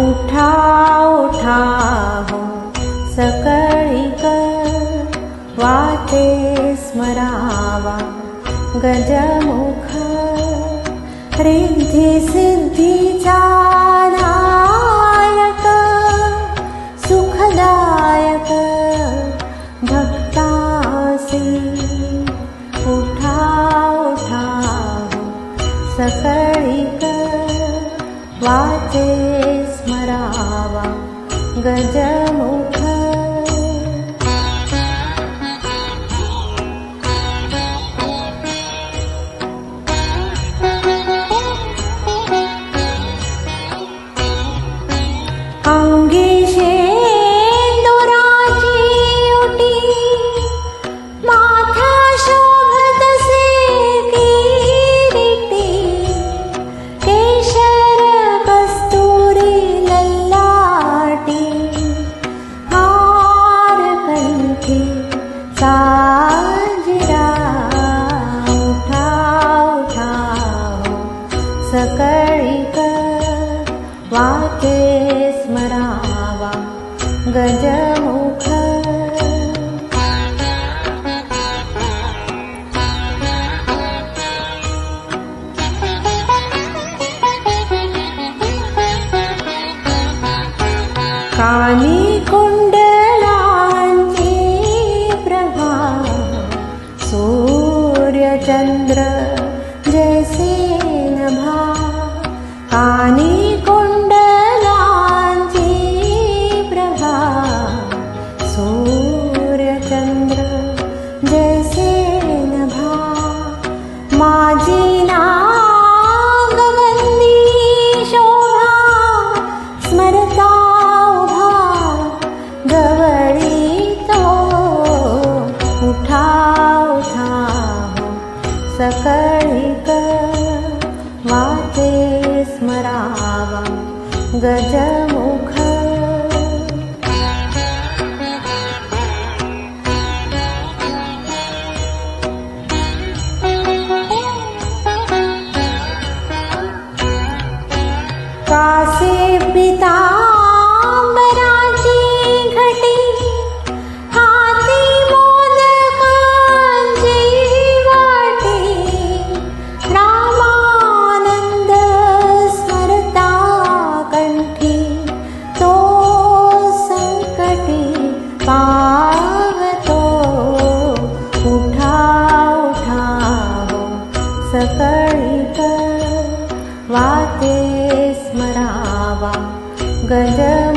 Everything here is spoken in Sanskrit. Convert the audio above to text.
उठा उठा हो सकळिक वाते स्मरावा गजमुख रिद्धि सिद्धिचा नायक सुखदायक भक्तासि। उठा उठा हो सकळिक वाचे स्मरावा गजमुख। अंगी सकळिक। वाके स्मरावा गजमुख। कानी कुण्डलाञ्ची प्रभा सूर्यचन्द्र कुण्डलाञ्ची प्रभा सूर्यचन्द्र जैसे नभा माझी नागवल्ली शोभा स्मरता उभा। गवळी तो उठा। उठा वाचे स्मरावा गजमुख। कासे पितांबराची सकळिक वाते स्मरावा गजमुख